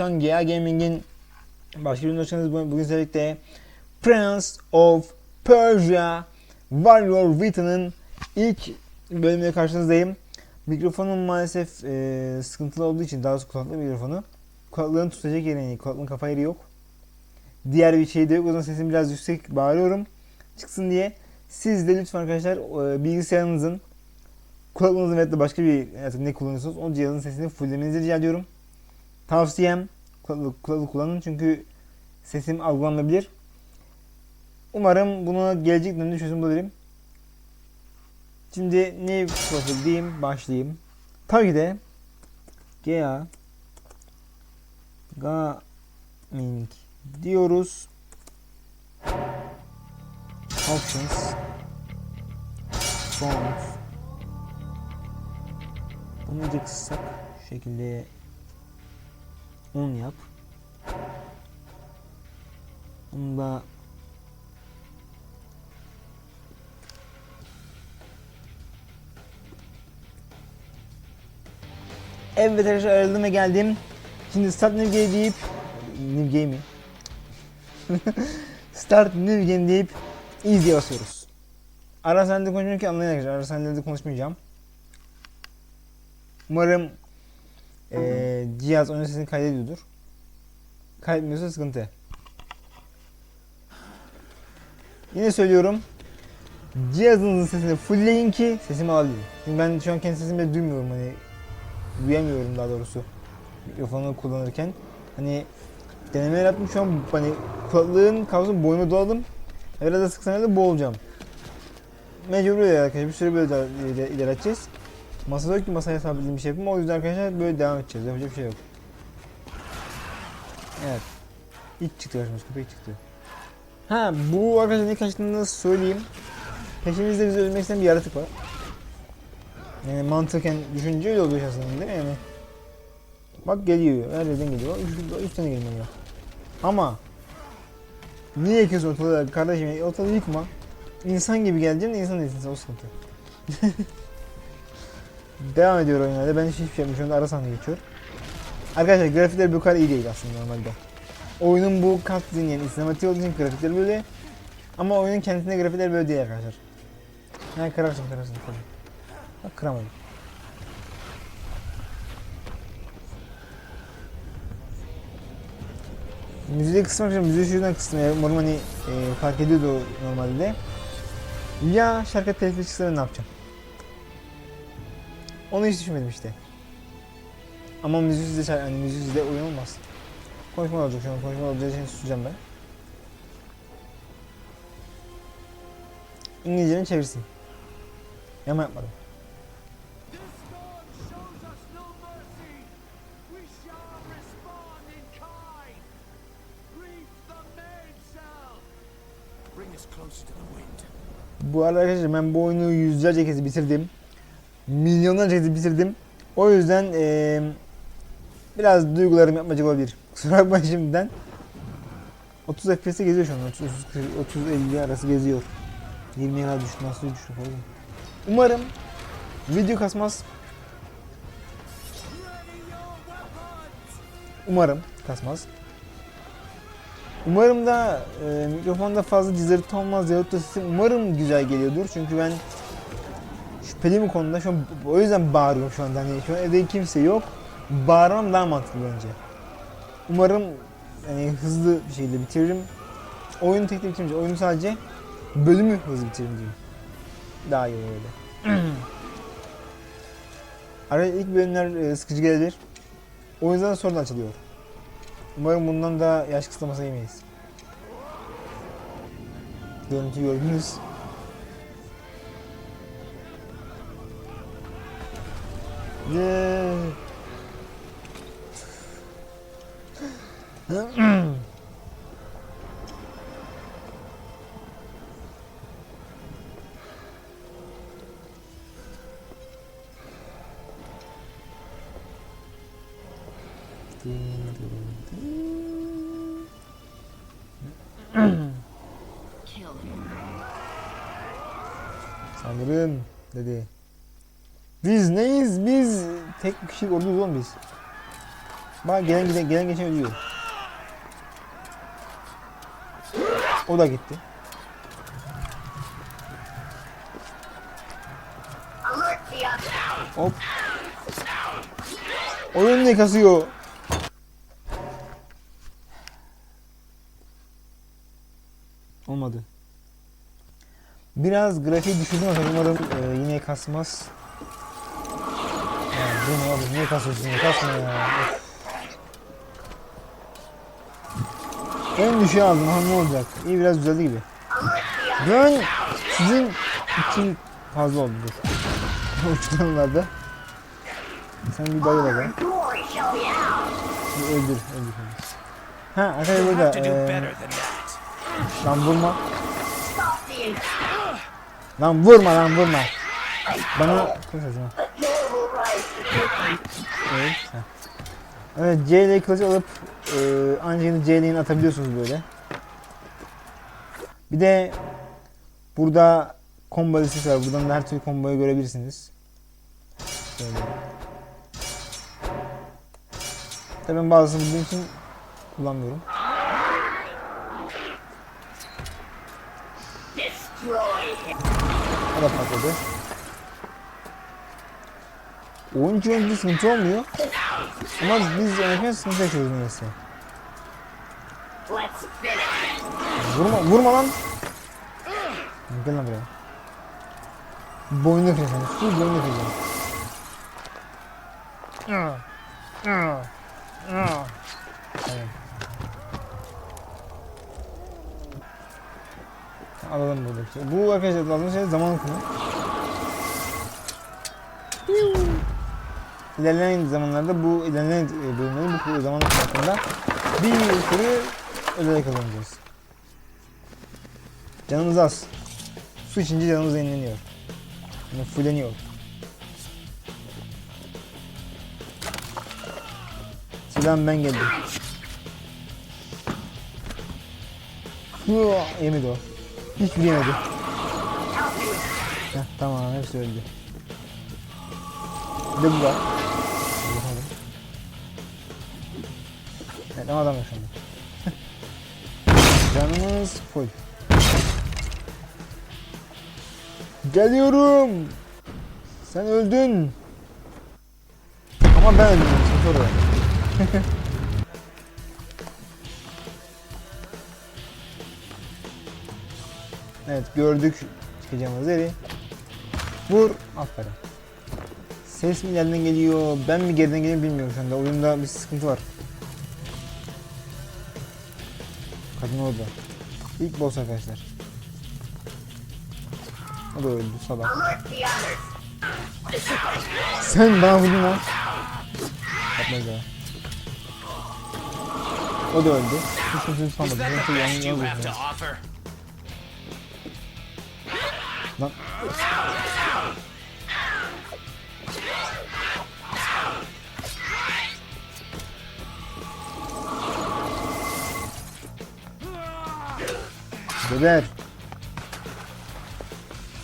YouTube'dan GA Gaming'in başka bir hoşçakalınız. Bugün özellikle Prince of Persia Warrior Vita'nın ilk bölümüne karşınızdayım. Mikrofonum maalesef e, sıkıntılı olduğu için daha doğrusu kulaklık mikrofonu. Kulaklığın tutacak yeri, kulaklığın kafa yeri yok. Diğer bir şey de yok. O zaman sesim biraz yüksek bağırıyorum. Çıksın diye. Siz de lütfen arkadaşlar e, bilgisayarınızın kulaklığınızın da başka bir artık ne kullanıyorsanız o cihazın sesini fulllemenizi rica ediyorum. Tavsiyem kulaklık, kulaklık kullanın çünkü sesim algılanabilir. Umarım bunu gelecek dönemde çözüm bulabilirim. Şimdi ne profil diyeyim başlayayım. Tabii ki de GA Gaming diyoruz. Options Fonts Bunu kıssak şu şekilde 10 yap. Bunu da Evet arkadaşlar ve geldim. Şimdi Start New Game deyip New Game mi? Start New Game deyip Easy'ye basıyoruz. Ara sende konuşmuyorum ki anlayın arkadaşlar. Ara sende de konuşmayacağım. Umarım eee cihaz oyun sesini kaydediyordur. Kaydetmiyorsa sıkıntı. Yine söylüyorum. Cihazınızın sesini fullleyin ki sesimi alayım. Çünkü ben şu an kendi sesimi de duymuyorum hani duyamıyorum daha doğrusu mikrofonu kullanırken. Hani denemeler yaptım şu an hani kulaklığın kablosunu boyuma doladım. Biraz da sıksam da boğulacağım. Mecbur böyle arkadaşlar bir süre böyle de- iler- ilerleteceğiz. Masada yok ki masaya sabitlediğim bir şey yapayım. O yüzden arkadaşlar böyle devam edeceğiz. Yapacak bir şey yok. Evet. İlk çıktı karşımız köpek çıktı. Ha bu arkadaşlar ne kaçtığını söyleyeyim. Peşimizde bizi öldürmek isteyen bir yaratık var. Yani mantıken düşünce öyle oluyor aslında değil mi yani? Bak geliyor, her yerden geliyor. Üç, üç tane geliyor. Ama niye yıkıyorsun ortalığı kardeşim? Ortalığı yıkma. İnsan gibi geleceksin, insan değilsin o sıkıntı. Devam ediyor oyunlarda. Ben hiç hiçbir şey yapmıyorum. Şu anda ara sahne geçiyor. Arkadaşlar grafikler bu kadar iyi değil aslında normalde. Oyunun bu cutscene yani sinematik olduğu için grafikler böyle. Ama oyunun kendisinde grafikler böyle değil arkadaşlar. Ha kırarsın kırarsın kırarsın. Bak kıramadım. Müziği kısmak için müziği şuradan kıstım ya. Umarım hani e, fark ediyordu normalde. Ya şarkı telifi çıksa ne yapacağım? Onu hiç düşünmedim işte. Ama müziği de hani müziği de oyun olmaz. Konuşma olacak şu an konuşma olacağı için susacağım ben. İngilizcenin çevirsin. Yama yapmadım. Bu arada arkadaşlar ben bu oyunu yüzlerce kez bitirdim. Milyonlarca kez bitirdim. O yüzden eee, biraz duygularım yapmacık olabilir. Kusura bakmayın şimdiden. 30 FPS'e geziyor şu an. 30 30 50 arası geziyor. 20'ye kadar düştü. Nasıl düştü oğlum? Umarım video kasmaz. Umarım kasmaz. Umarım da e, mikrofonda fazla cızırtı olmaz yahut da sesim umarım güzel geliyordur. Çünkü ben şüpheli bu konuda şu an o yüzden bağırıyorum şu anda. Hani şu an evde kimse yok. Bağırmam daha mantıklı bence. Umarım yani hızlı bir şekilde bitiririm. Oyunu tek tek bitirmeyeceğim. Oyunu sadece bölümü hızlı bitiririm diyeyim. Daha iyi olur öyle. Araya ilk bölümler e, sıkıcı gelebilir. O yüzden sonradan açılıyor. Umarım bundan da yaş kısıtlaması yemeyiz. Görüntü gördünüz. 예. 음. Kişilik orduyuz oğlum biz. Bak gelen giden gelen geçen ölüyor. O da gitti. Hop. Oyun ne kasıyor? Olmadı. Biraz grafiği düşürdüm ama umarım e, yine kasmaz. Bu ne abi niye kasıyorsun kasma ya. En düşüğü aldım ha ne olacak? İyi biraz düzeldi gibi. Ben sizin için fazla oldu dur. Uçtanlarda. Sen bir bayıl. Bir öldür, öldür. Ha arkadaşlar burada. that. Lan vurma. Lan vurma lan vurma. Bana ha. Evet. Evet C ile kılıç alıp e, C ile atabiliyorsunuz böyle. Bir de burada combo listesi var. Buradan da her türlü komboyu görebilirsiniz. Şöyle. Tabii ben bazısını bildiğim için kullanmıyorum. O da patladı. Oyuncu oyuncu sıkıntı olmuyor. Ama biz oynarken sıkıntı yaşıyoruz neyse. Vurma, vurma lan. Gel lan buraya. Boynuna kıracağım. Full boynuna kıracağım. Tamam. Alalım buradaki. Bu arkadaşlar aldığımız şey zaman okumu. İlerleyen zamanlarda bu ilerleyen e, bölümlerin bu zaman hakkında bir sürü özellik kazanacağız. Canımız az. Su içince canımız yenileniyor. Yani fulleniyor. Silahım ben geldim. Yemedi o. Hiçbir yemedi. Heh, tamam hepsi öldü. Ne bu lan? Ne adam yaşandı. Canımız full. Geliyorum. Sen öldün. Ama ben öldüm. Sıfır Evet gördük çıkacağımız yeri. Vur. Aferin. Ses mi ileriden geliyor? Ben mi geriden geliyorum bilmiyorum şu anda. Oyunda bir sıkıntı var. Kadın orada. İlk boss arkadaşlar. O da öldü others. Sen bana vurdun lan. Yapma ya. O da öldü. Hiç kimse that Ben the de yan best you yana have to vurdum. Lan. Geber.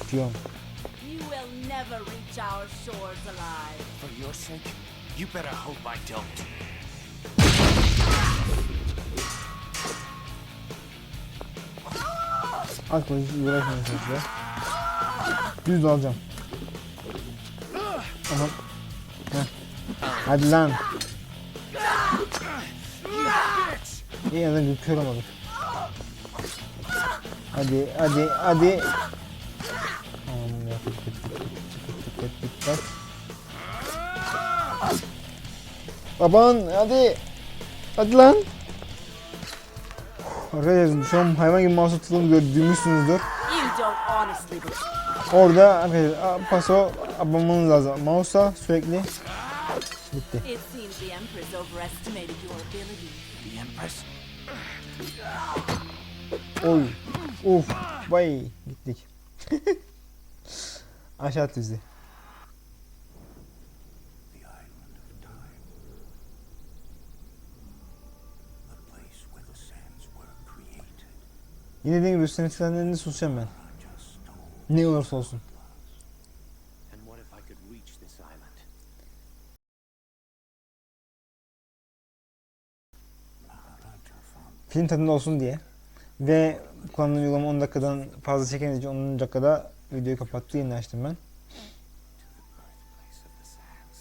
Tutuyorum. You will never reach our shores alive. For your sake, you better hope I don't. At koy hiç uğraşmayın sizle. Düz alacağım. Tamam. Heh. Hadi lan. İyi adam bir kör olmadık. Hadi hadi hadi. Tamam ya. Tık tık. Baban hadi. Hadi lan. Arkadaşlar şu an hayvan gibi mouse tutulduğunu gördüğümüzsünüzdür. Orada arkadaşlar paso abanmanız lazım. Mouse'a sürekli gitti. Oy. Uf. Vay. Gittik. Aşağı düzdü. Yine dediğim gibi üstüne titrendiklerinde susacağım ben. Ne olursa olsun. Film tadında olsun diye. Ve kullandığım uygulama 10 dakikadan fazla çekemediği için 10 dakikada videoyu kapattı. Yeni açtım ben. Birthplace of the sands.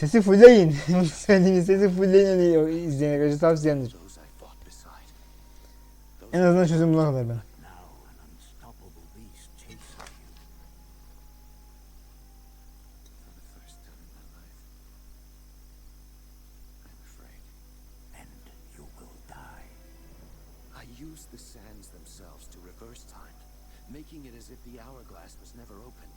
Sesi fullleyin. Bunu söylediğim sesi fullleyin. Yani o izleyene karşı tavsiyemdir. those I fought beside. En azından çözüm bulana kadar ben. Now an unstoppable beast chases you. For the first time in my life, I'm afraid. And you will die. I used the sands themselves to reverse time, making it as if the hourglass was never opened.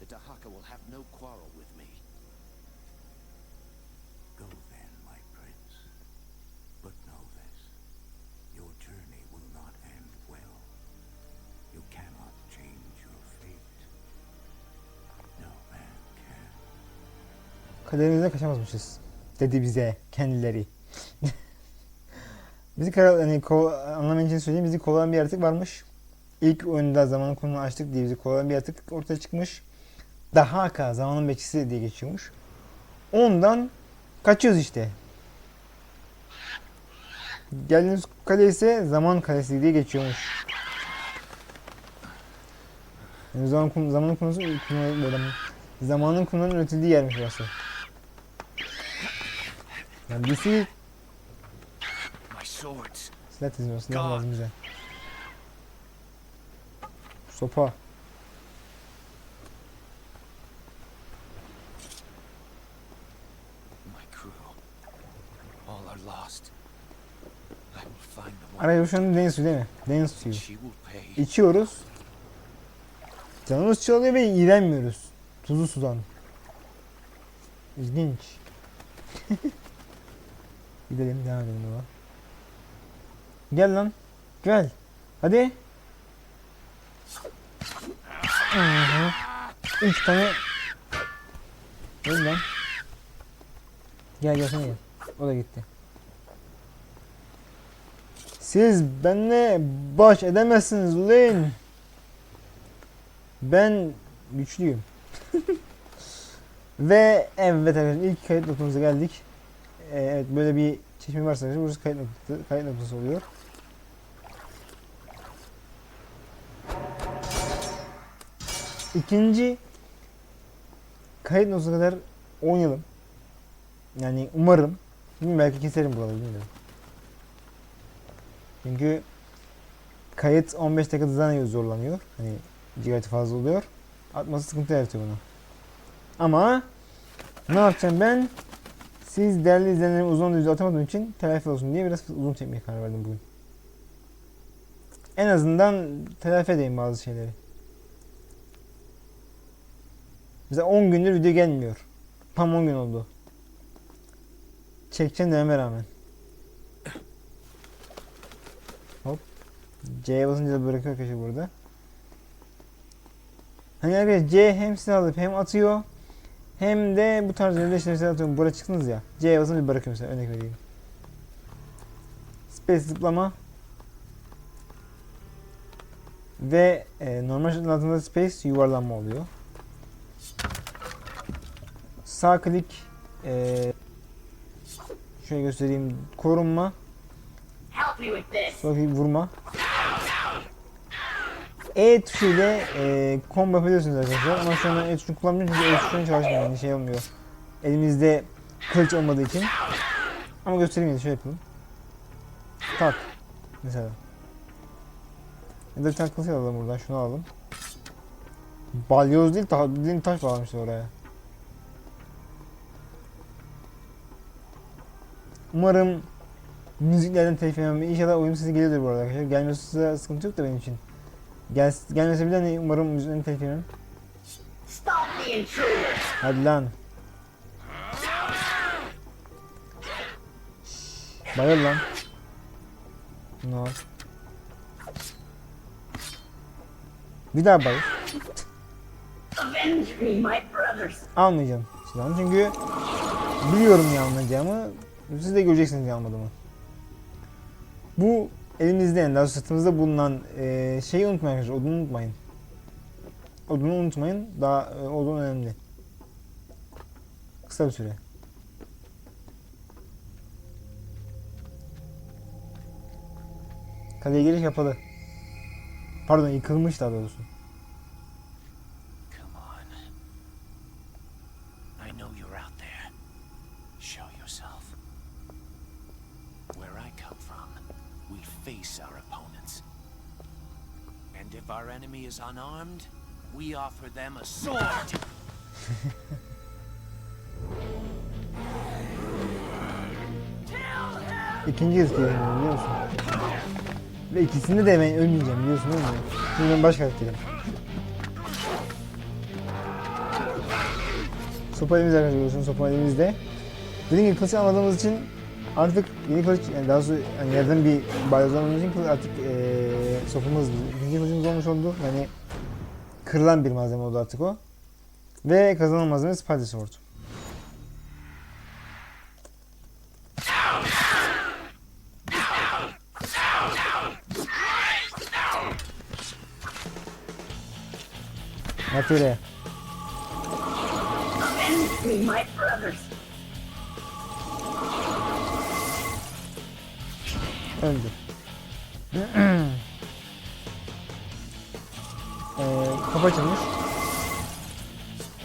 the Dahaka will have no quarrel with me. Go then, my prince. But know this. Your journey will not end well. You cannot change your fate. No man can. Kaderimizden kaçamazmışız. Dedi bize kendileri. bizi kara, hani ko, anlamayın için söyleyeyim. Bizi kovalayan bir yaratık varmış. İlk oyunda zamanın konunu açtık diye bizi kovalayan bir yaratık ortaya çıkmış. Dahaka zamanın bekçisi diye geçiyormuş. Ondan kaçıyoruz işte. Geldiğimiz kale ise zaman kalesi diye geçiyormuş. Yani zaman, zamanın konusu zamanın konuların üretildiği yermiş burası. Yani swords. silah tezimi silah lazım bize. Sopa. My crew. All are lost. I will find the one. Araya şu an deniz suyu değil mi? Deniz suyu. İçiyoruz. Canımız çalıyor ve iğrenmiyoruz. Tuzlu sudan. İlginç. Gidelim devam edelim baba. Gel lan. Gel. Hadi. Hı. Üç tane. Gel lan. Gel gelsene gel. O da gitti. Siz benimle baş edemezsiniz ulan. Ben güçlüyüm. Ve evet arkadaşlar ilk kayıt noktamıza geldik. Ee, evet böyle bir çeşme varsa arkadaşlar burası kayıt noktası, kayıt noktası oluyor. İkinci kayıt noktasına kadar oynayalım. Yani umarım. Bilmiyorum belki keserim buraları bilmiyorum. Çünkü kayıt 15 dakikada zaten zorlanıyor. Hani gigabyte fazla oluyor. Atması sıkıntı yaratıyor bana. Ama ne yapacağım ben? Siz değerli izleyenlerim uzun düzü atamadığım için telafi olsun diye biraz uzun çekmeye karar verdim bugün. En azından telafi edeyim bazı şeyleri. Bize 10 gündür video gelmiyor. Tam 10 gün oldu. Çekeceğim dememe rağmen. C'ye basınca da bırakıyor arkadaşlar burada. Hani arkadaşlar C hem silah alıp hem atıyor. Hem de bu tarz yerlerde işte mesela atıyorum buraya çıktınız ya. C'ye basınca bir bırakıyor mesela örnek vereyim. Space zıplama. Ve e, normal şartlar altında space yuvarlanma oluyor. Sağ klik e, şöyle göstereyim korunma. Sol klik vurma. E tuşu ile e, combo yapabiliyorsunuz arkadaşlar ama şu anda E tuşunu kullanmıyorum çünkü E tuşunu çalışmıyor yani şey olmuyor. Elimizde kılıç olmadığı için. Ama göstereyim ya şöyle yapalım. Tak. Mesela. Ya da bir tane kılıç alalım buradan şunu alalım. Balyoz değil ta bildiğin taş bağlamışlar oraya. Umarım müziklerden telif yemem. İnşallah oyun size geliyordur bu arada arkadaşlar. Gelmiyorsa sıkıntı yok da benim için. Gel, gelmesi bile ne umarım yüzünü tek yerim. Hadi lan. Bayıl lan. No. Bir daha bayıl. Almayacağım silahımı çünkü biliyorum yanılacağımı. Siz de göreceksiniz yanılmadığımı. Bu elimizde yani daha sırtımızda bulunan eee şeyi unutmayın arkadaşlar. Odunu unutmayın. Odunu unutmayın. Daha e, odun önemli. Kısa bir süre. Kaleye giriş kapalı. Pardon yıkılmış daha doğrusu. İf our enemy is unarmed, we offer them a sword. İkinci geliyorum biliyor musun? Ve ikisinde de ben ölmeyeceğim biliyorsun değil mi? Şimdi ben baş karakterim. Sopa elimizde arkadaşlar sopa elimizde. Dediğim gibi kılıç almadığımız için artık yeni kılıç yani daha sonra yani yerden bir balyoz almadığımız için artık ee, sopamız ikinci kılıcımız olmuş oldu. Yani kırılan bir malzeme oldu artık o. Ve kazanan malzeme Spider Sword. Yat brothers! Öldü. Ee, kapı açılmış.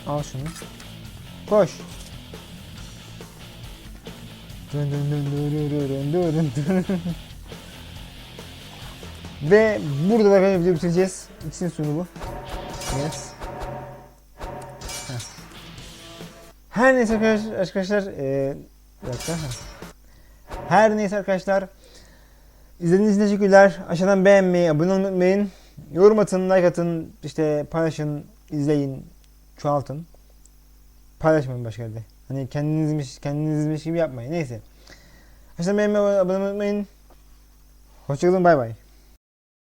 Al şunu. Koş. Dön dön dön dön dön dön. Ve burada da ben bitireceğiz. İkisinin sunumu. Yes. Her neyse arkadaşlar ee, dakika. Her neyse arkadaşlar izlediğiniz için teşekkürler. Aşağıdan beğenmeyi, abone olmayı unutmayın. Yorum atın, like atın, işte paylaşın, izleyin, çoğaltın. Paylaşmayın başka yerde. Hani kendinizmiş, kendinizmiş gibi yapmayın. Neyse. Aşağıdan beğenmeyi, abone olmayı unutmayın. Hoşçakalın, bay bay.